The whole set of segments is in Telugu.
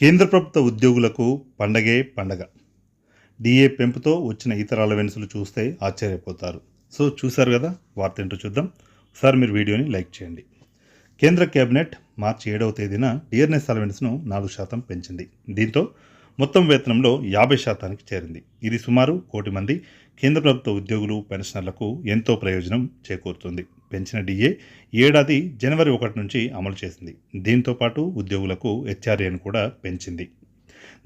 కేంద్ర ప్రభుత్వ ఉద్యోగులకు పండగే పండగ. డిఏ పెంపుతో వచ్చిన ఇతర అలవెన్సులు చూస్తే ఆశ్చర్యపోతారు. సో చూశారు కదా? వార్త ఏంటో చూద్దాం. ఒకసారి మీరు వీడియోని లైక్ చేయండి. కేంద్ర కేబినెట్ మార్చి ఏడవ తేదీన డియర్నెస్ అలవెన్స్ను నాలుగు శాతం పెంచింది. దీంతో మొత్తం వేతనంలో యాభై శాతానికి చేరింది. ఇది సుమారు కోటి మంది కేంద్ర ప్రభుత్వ ఉద్యోగులు పెన్షనర్లకు ఎంతో ప్రయోజనం చేకూరుతుంది. పెంచిన డిఏ ఏడాది జనవరి ఒకటి నుంచి అమలు చేసింది. దీంతో పాటు ఉద్యోగులకు హెచ్ఆర్ఏను కూడా పెంచింది.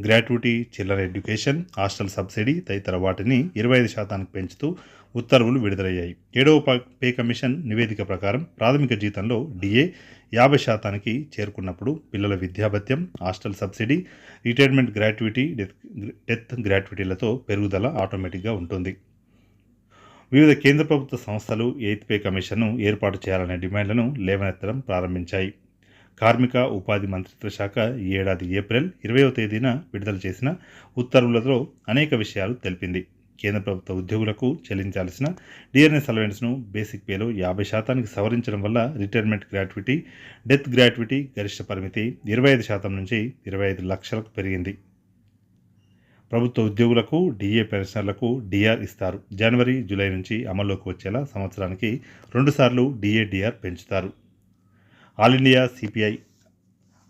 గ్రాట్యుటీ చిల్లర ఎడ్యుకేషన్ హాస్టల్ సబ్సిడీ తదితర వాటిని ఇరవై ఐదు శాతానికి పెంచుతూ ఉత్తర్వులు విడుదలయ్యాయి. ఏడవ పే కమిషన్ నివేదిక ప్రకారం ప్రాథమిక జీతంలో డిఏ యాభై శాతానికి చేరుకున్నప్పుడు పిల్లల విద్యాభత్యం hostel subsidy retirement gratuity death death గ్రాట్యుటీలతో పెరుగుదల ఆటోమేటిక్గా ఉంటుంది. వివిధ కేంద్ర ప్రభుత్వ సంస్థలు ఎయిత్ పే కమిషన్ను ఏర్పాటు చేయాలనే డిమాండ్లను లేవనెత్తడం ప్రారంభించాయి. కార్మిక ఉపాధి మంత్రిత్వ శాఖ ఈ ఏడాది ఏప్రిల్ ఇరవయో తేదీన విడుదల చేసిన ఉత్తర్వులతో అనేక విషయాలు తెలిపింది. కేంద్ర ప్రభుత్వ ఉద్యోగులకు చెల్లించాల్సిన డిఆర్ఎస్ అలవెన్స్ను బేసిక్ పేలో యాభై శాతానికి సవరించడం వల్ల రిటైర్మెంట్ గ్రాట్యుటీ డెత్ గ్రాట్యుటీ గరిష్ట పరిమితి ఇరవై ఐదు శాతం నుంచి ఇరవై ఐదు లక్షలకు పెరిగింది. ప్రభుత్వ ఉద్యోగులకు డిఏ పెన్షనర్లకు డిఆర్ ఇస్తారు. జనవరి జూలై నుంచి అమల్లోకి వచ్చేలా సంవత్సరానికి రెండుసార్లు డిఏ డిఆర్ పెంచుతారు. ఆల్ ఇండియా సిపిఐ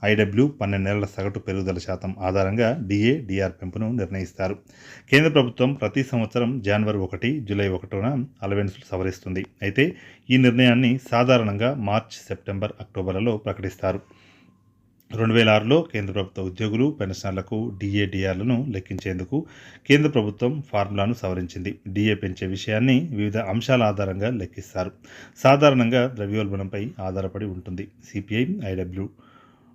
ఐడబ్ల్యూ పన్నెండు నెలల సగటు పెరుగుదల శాతం ఆధారంగా డిఏ డిఆర్ పెంపును నిర్ణయిస్తారు. కేంద్ర ప్రభుత్వం ప్రతి సంవత్సరం జనవరి ఒకటి జూలై ఒకటిన అలవెన్స్లు సవరిస్తుంది. అయితే ఈ నిర్ణయాన్ని సాధారణంగా మార్చ్ సెప్టెంబర్ అక్టోబర్లలో ప్రకటిస్తారు. రెండు వేల ఆరులో కేంద్ర ప్రభుత్వ ఉద్యోగులు పెన్షనర్లకు డిఏడిఆర్లను లెక్కించేందుకు కేంద్ర ప్రభుత్వం ఫార్ములాను సవరించింది. డిఏ పెంచే విషయాన్ని వివిధ అంశాల ఆధారంగా లెక్కిస్తారు. సాధారణంగా ద్రవ్యోల్బణంపై ఆధారపడి ఉంటుంది. సిపిఐ ఐడబ్ల్యూ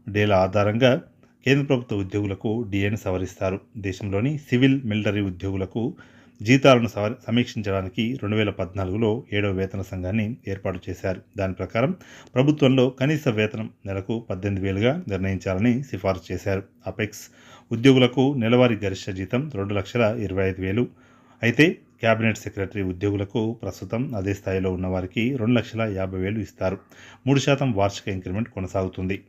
డేల ఆధారంగా కేంద్ర ప్రభుత్వ ఉద్యోగులకు డిఏను సవరిస్తారు. దేశంలోని సివిల్ మిలిటరీ ఉద్యోగులకు జీతాలను సవ సమీక్షించడానికి రెండు వేల పద్నాలుగులో ఏడవ వేతన సంఘాన్ని ఏర్పాటు చేశారు. దాని ప్రకారం ప్రభుత్వంలో కనీస వేతనం నెలకు పద్దెనిమిది వేలుగా నిర్ణయించాలని సిఫార్సు చేశారు. అపెక్స్ ఉద్యోగులకు నెలవారీ గరిష్ట జీతం రెండు లక్షల ఇరవై ఐదు వేలు. అయితే కేబినెట్ సెక్రటరీ ఉద్యోగులకు ప్రస్తుతం అదే స్థాయిలో ఉన్నవారికి రెండు లక్షల యాభై వేలు ఇస్తారు. మూడు శాతం వార్షిక ఇంక్రిమెంట్ కొనసాగుతుంది.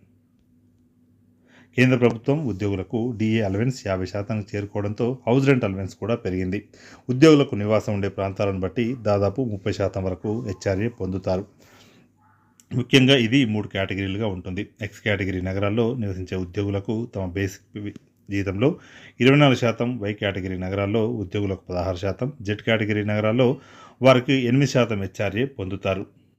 కేంద్ర ప్రభుత్వం ఉద్యోగులకు డిఏ అలవెన్స్ యాభై శాతానికి చేరుకోవడంతో హౌస్ రెంట్ అలవెన్స్ కూడా పెరిగింది. ఉద్యోగులకు నివాసం ఉండే ప్రాంతాలను బట్టి దాదాపు ముప్పై శాతం వరకు హెచ్ఆర్ఏ పొందుతారు. ముఖ్యంగా ఇది మూడు కేటగిరీలుగా ఉంటుంది. ఎక్స్ కేటగిరీ నగరాల్లో నివసించే ఉద్యోగులకు తమ బేసిక్ జీతంలో ఇరవై నాలుగు శాతం వై కేటగిరీ నగరాల్లో ఉద్యోగులకు పదహారు శాతం జెడ్ కేటగిరీ నగరాల్లో వారికి ఎనిమిది శాతం హెచ్ఆర్ఏ పొందుతారు.